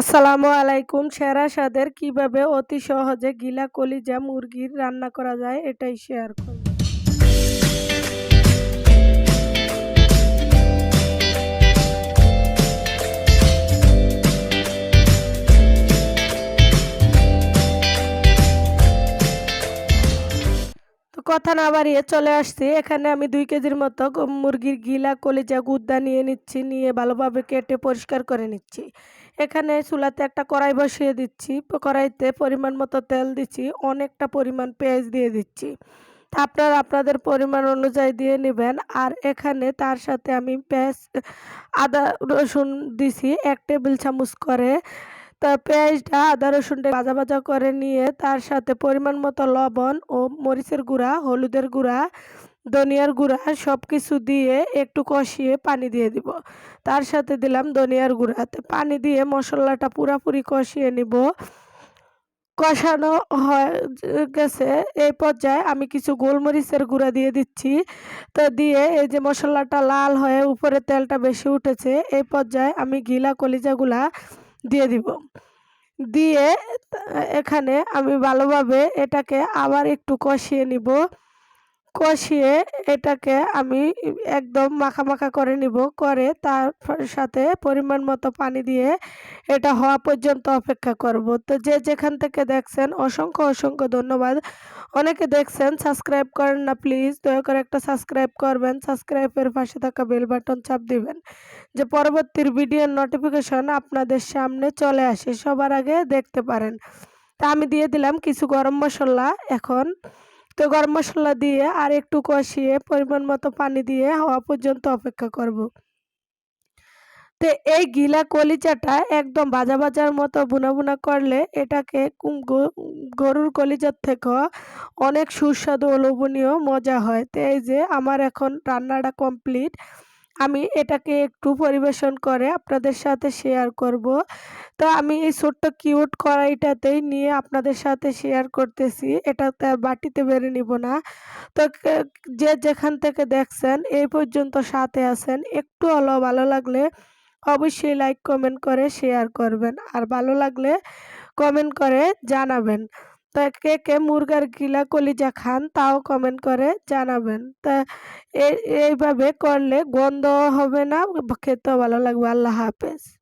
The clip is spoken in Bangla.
আসসালামু আলাইকুম। সেরা স্বাদের কীভাবে অতি সহজে গিলা কলিজা মুরগির রান্না করা যায় এটাই শেয়ার করব। কথা না বাড়িয়ে চলে আসছি। এখানে আমি দুই কেজির মতো মুরগির গিলা কলিজা গুদ্দা নিয়ে নিচ্ছি, নিয়ে ভালোভাবে কেটে পরিষ্কার করে নিচ্ছি। এখানে চুলাতে একটা কড়াই বসিয়ে দিচ্ছি। কড়াইতে পরিমাণ মতো তেল দিচ্ছি, অনেকটা পরিমাণ পেঁয়াজ দিয়ে দিচ্ছি। আপনারা আপনাদের পরিমাণ অনুযায়ী দিয়ে নেবেন। আর এখানে তার সাথে আমি পেঁয়াজ, আদা, রসুন দিছি এক টেবিল চামচ করে। তা পেঁয়াজটা, আদা রসুনটা ভাজা ভাজা করে নিয়ে তার সাথে পরিমাণ মতো লবণ ও মরিচের গুঁড়া, হলুদের গুঁড়া ধনিয়ার গুঁড়া সব কিছু দিয়ে একটু কষিয়ে পানি দিয়ে দিব। তার সাথে দিলাম ধনিয়ার গুঁড়া। পানি দিয়ে মশলাটা পুরাপুরি কষিয়ে নিব। কষানো হয়ে গেছে। এই পর্যায়ে আমি কিছু গোলমরিচের গুঁড়া দিয়ে দিচ্ছি। তো দিয়ে এই যে মশলাটা লাল হয়ে উপরে তেলটা বেশি উঠেছে, এই পর্যায়ে আমি গিলা কলিজাগুলা দিয়ে দিব। দিয়ে এখানে আমি ভালোভাবে এটাকে আবার একটু কষিয়ে নিব। কষিয়ে এটাকে আমি একদম মাখা মাখা করে নিব, করে তার সাথে পরিমাণ মতো পানি দিয়ে এটা হওয়া পর্যন্ত অপেক্ষা করব। তো যে যেখান থেকে দেখছেন, অসংখ্য অসংখ্য ধন্যবাদ। অনেকে দেখছেন, সাবস্ক্রাইব করেন না, প্লিজ দয়া করে একটা সাবস্ক্রাইব করবেন, সাবস্ক্রাইবের পাশে থাকা বেল বাটন চাপ দিবেন, যে পরবর্তীর ভিডিওর নোটিফিকেশন আপনাদের সামনে চলে আসে, সবার আগে দেখতে পারেন। তা আমি দিয়ে দিলাম কিছু গরম মশলা, এখন তো গরম মশলা দিয়ে আর একটু কষিয়ে পরিমাণ মতো পানি দিয়ে হওয়া পর্যন্ত অপেক্ষা করব। তো এই গিলা কলিজাটা একদম ভাজা ভাজার মতো বুনা বুনা করলে এটাকে গরুর কলিজার থেকেও অনেক সুস্বাদু ও লোভনীয় মজা হয় তো এই যে আমার এখন রান্নাটা কমপ্লিট, আমি এটাকে একটু পরিবেশন করে আপনাদের সাথে শেয়ার করব তো আমি এই ছোট্ট কিউট কড়াইটাতেই নিয়ে আপনাদের সাথে শেয়ার করতেছি। এটা বাটিতে বেড়ে নিব না। তো যে যেখান থেকে দেখছেন, এই পর্যন্ত সাথে আছেন। একটু হলো ভালো লাগলে অবশ্যই লাইক কমেন্ট করে শেয়ার করবেন। আর ভালো লাগলে কমেন্ট করে জানাবেন। তা কে কে মুরগার গিলা কলিজা খান, তাও কমেন্ট করে জানাবেন। তা এইভাবে করলে গন্ধ হবে না, খেতেও ভালো লাগবে। আল্লাহ হাফেজ।